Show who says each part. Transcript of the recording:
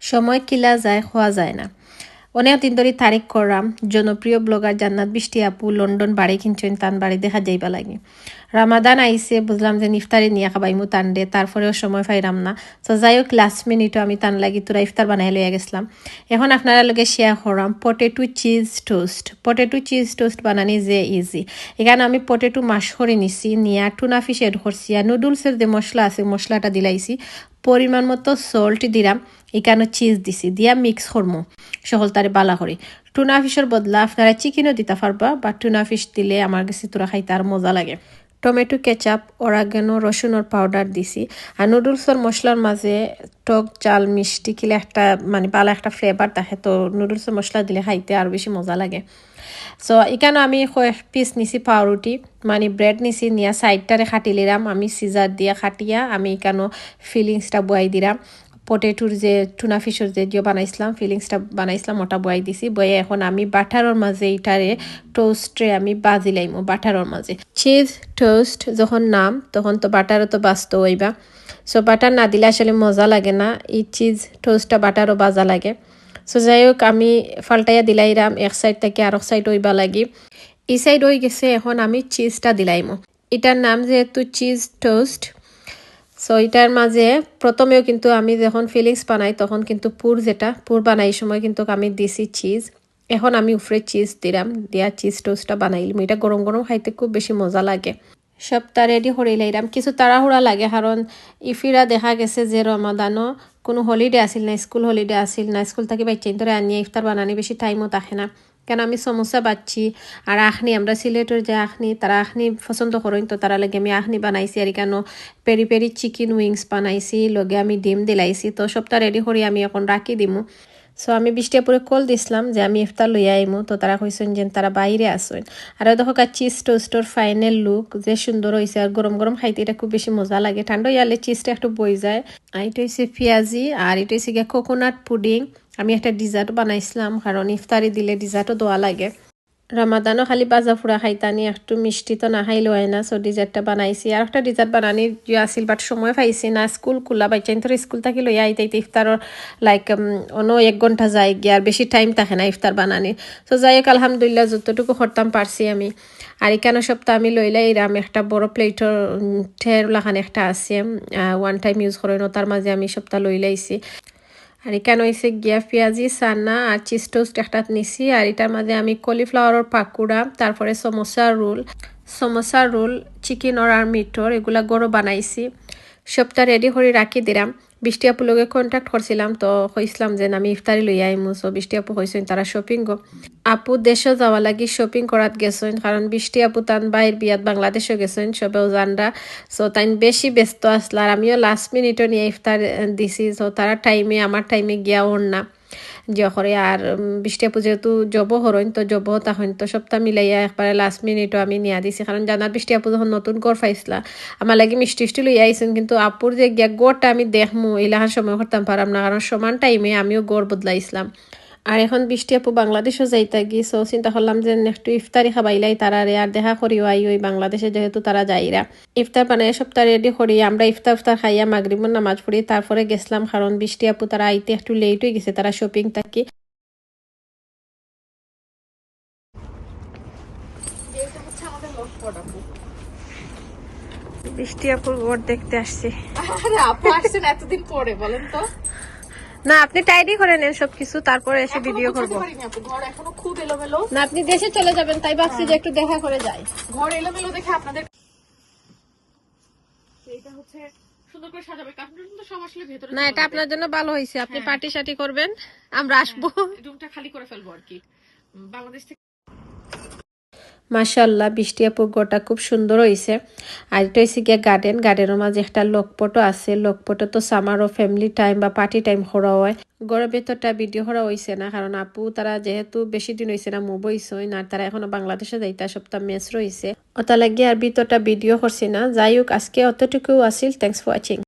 Speaker 1: সময় কিলা যায় খোয়া যায় না। অনেক দিন ধরে তারিখ করাম জনপ্রিয় ব্লগার জান্নাত বৃষ্টি আপু লন্ডন বাড়ি কিনছেন তান বাড়ি দেখা যাইবা লাগে। রামাদান আইসে বুঝলাম যে ইফতারি নিয়ে খাবাইমু তান্ডে তারপরেও সময় পাইরাম না। তো যাই হোক লাস্ট মিনিটও আমি তান লাগি তোরা ইফতার বানাই লইয়া গেছিলাম। এখন আপনারা লগে শেয়ার করাম potato cheese toast potato cheese toast বানানি যে ইজি এখানে আমি পটেটো মাস করে নিছি, নিয়া টুনা ফিশ এড করছি আর নুডলসের যে মশলা আছে মশলাটা দিলাইছি। পরিমাণ মতো সল্ট দিলাম। এখানে চিজ দিছি। দিয়া মিক্স করমু। সহল তারে বালা করি। টুনা ফিশের বদলা আপনারা চিকেনও দিতে পারবা বা টুনা ফিশ দিলে আমার কাছে তোরা খাইতে আর মজা লাগে। টমেটো কেচাপ, অরাগেনো, রসুনের পাউডার দিছি। আর নুডলসের মশলার মাঝে টক, চাল, মিষ্টি কিলে একটা মানে ভালো একটা ফ্লেভার থাকে। তো নুডলসের মশলা দিলে খাইতে আরও বেশি মজা লাগে। সো এখানে আমি কয়েক পিস নিছি পাউরুটি। মানে ব্রেড নিছি, নিয়া সাইডটারে খাটি লিলাম আমি সিজার দিয়ে খাটিয়া আমি এখানে ফিলিংসটা বয়াই দিলাম পটেটোর যে টুনা ফিশের যে যে বানাইছিলাম ফিলিংসটা বানাইছিলাম, ওটা বয়াই দিছি। বয়ে এখন আমি বাটারের মাঝে এটারে টোস্টে আমি বাজি লাইমো বাটারের মাঝে চিজ টোস্ট যখন নাম, তখন তো বাটারও তো বাঁচতে হইবা সো বাটার না দিলে আসলে মজা লাগে না। এই চিজ টোস্টটা বাটারও বাজা লাগে। সো যাই হোক আমি ফাল্টাইয়া দিলাইরাম এক সাইড থেকে আর এক সাইড হইবা লাগি। এই সাইড হয়ে গেছে, এখন আমি চিজটা দিলাইমো। এটার নাম যেহেতু চিজ টোস্ট সো এটার মাঝে প্রথমেও কিন্তু আমি যখন ফিলিংস বানাই, তখন কিন্তু পুর যেটা, পুর বানাই সময় কিন্তু আমি দিছি চিজ এখন আমি উপরে চিজ দিলাম, দিয়া চিজ টোস্টটা বানাইলাম এটা গরম গরম খাইতে খুব বেশি মজা লাগে। সব সবটা রেডি করে লাইলাম কিছু তাড়াহুড়া লাগে, কারণ ইফিরা দেখা গেছে যে রমাদানও কোনো হলিডে আসিল না স্কুল হলিডে আসিল না। স্কুল থেকে বাচ্চা ধরে আনিয়ে ইফতার বানানি বেশি টাইমও থাকে না। কেন আমি সমোসা পাচ্ছি? আর আখনি, আমরা সিলেটের যে আখনি, তারা আখনি পছন্দ করেন তো তারা লাগে আমি আখনি বানাইছি আর কেন পেরি পেরি চিকেন উইংস বানাইছি, লগে আমি ডিম দিলাইছি। তো সবটা রেডি করে আমি এখন রাখি দিমু। সো আমি বৃষ্টিপুরে কল দিছিলাম যে আমি ইফতার লইয়া আইমু। তো তারা কইছেন যে তারা বাইরে আসেন আর দেখো চিজ টোস্টর ফাইনাল লুক যে সুন্দর হয়েছে আর গরম গরম খাইতে এটা খুব বেশি মজা লাগে। ঠান্ডা ইয়ালে চিজটা একটু বই যায়। আর এটা হচ্ছে পেঁয়াজি, আর এটা গিয়ে কোকোনাট পুডিং আমি একটা ডিজার্ট বানাইছিলাম কারণ ইফতারি দিলে ডিজার্টও দেওয়া লাগে। রমাদানও খালি বাজা ফুরা খাইতানি একটু মিষ্টি তো না খাইলে হয় না সো ডিজার্টটা বানাইছি। আর একটা ডিজার্ট বানানি আসিল বাট সময় পাইছি না। স্কুল খোলা বাচ্চা তোর স্কুল থাকি লইয়া আইতে ইফতারর লাইক অন্য এক ঘণ্টা যায় গিয়ে আর বেশি টাইম থাকে না ইফতার বানানি। তো যাই হোক, আলহামদুলিল্লাহ, যতটুকু করতাম পারছি আমি। আর এখানে সপ্তাহ আমি লইলাই এরাম একটা বড় প্লেটর ঠের লাখান একটা আছে ওয়ান টাইম ইউজ করে তার মাঝে আমি সপ্তাহ লইলাইছি আর এখানে হয়েছে গিয়া পেঁয়াজি, সান্না আর চিজ টোস্ট একটা নিছি আর এটার মাঝে আমি কলিফ্লাওয়ার পাকুড়া, তারপরে samosa roll. Samosa roll, chicken আর মিটর এগুলা গরো বানাইছি। সবটা রেডি করে রাখি দিলাম। বৃষ্টি আপু লগে কন্ট্যাক্ট করছিলাম, তো কইসলাম যে আমি ইফতারি লই আইমু। সো বৃষ্টি আপু কইছেন তারা শপিং গো। আপু দেশে যাওয়া লাগি শপিং করাত গেছেন, কারণ বৃষ্টি আপু তান বাইর বিয়াত বাংলাদেশে গেছেন, সবেও জানরা সো তাই বেশি ব্যস্ত আসলার, আমিও লাস্ট মিনিটও নিয়ে ইফতার দিছি। সো তারা টাইমে আমার টাইমে গিয়া ওর না। যে আর বৃষ্টি আপু যেহেতু জব হরইন, তো জব তখন তো সপ্তাহ মিলাইয়া একবারে লাস্ট মিনিটও আমি নিয়া দিছি। কারণ জানার বৃষ্টি আপু নতুন গড় পাইছিলা, আমার লাগে মিষ্টি মিষ্টি লইয়া আইসেন কিন্তু আপুর যে গড়টা আমি দেখমু এলাহার সময় করতাম পারাম না, কারণ সমান টাইমে আমিও গড় বদলাইছিলাম। আর এখন বৃষ্টি আপু বাংলাদেশও যাইতা গি সো চিন্তা করলাম যে একটু ইফতারি খাবাইলাই তারারে আর দেখা করিও আই ওই বাংলাদেশে যেহেতু তারা যাইরা। ইফতার বানাই সপ্তাহ রেডি করি আমরা ইফতার ইফতার খাইয়া মাগরিবর নামাজ পড়ি তারপরে গেছিলাম কারণ বৃষ্টি আপু তারা আইতে একটু লেট হয়ে গেছে তারা শপিং থাকি। বৃষ্টি আপুর ঘর দেখতে আসছি।
Speaker 2: আপু আসছেন এতদিন পরে বলেন তো।
Speaker 1: না আপনি টাইডি করে নেন সবকিছু তারপরে এসে ভিডিও
Speaker 2: এখনও
Speaker 1: করব
Speaker 2: গোছাতে পারিনি আপু ঘর এখনও খুব এলোমেলো।
Speaker 1: না আপনি দেশে চলে যাবেন তাই ভাবছি যে একটু দেখা করে যাই।
Speaker 2: ঘর এলোমেলো দেখে আপনাদের এইটা হচ্ছে সুন্দর করে সাজাবে। কিন্তু সব আসলে ভেতরে
Speaker 1: না এটা আপনার জন্য ভালো হয়েছে। আপনি পার্টি সার্টি করবেন আমরা আসব।
Speaker 2: রুমটা খালি করে ফেলব আর কি। বাংলাদেশ থেকে
Speaker 1: মাশাল্লাহ বৃষ্টি আপুর গোটা খুব সুন্দর হয়েছে আর এটা হয়েছে গিয়ে গার্ডেন গার্ডেনের মাঝে একটা লোকপটও আছে। লোকপটো তো সামার ও ফ্যামিলি টাইম বা পার্টি টাইম করা হয়। গড়ের ভেতরটা ভিডিও করা হয়েছে না, কারণ আপু তারা যেহেতু বেশি দিন হয়েছে না মুভ হয়েছে না, তারা এখনও বাংলাদেশে যাইতা সপ্তাহ মেস রয়েছে ওটা লাগিয়ে আর ভিতরটা ভিডিও করছি না। যাই হোক, আজকে অতটুকু আসিল থ্যাংকস ফর ওয়াচিং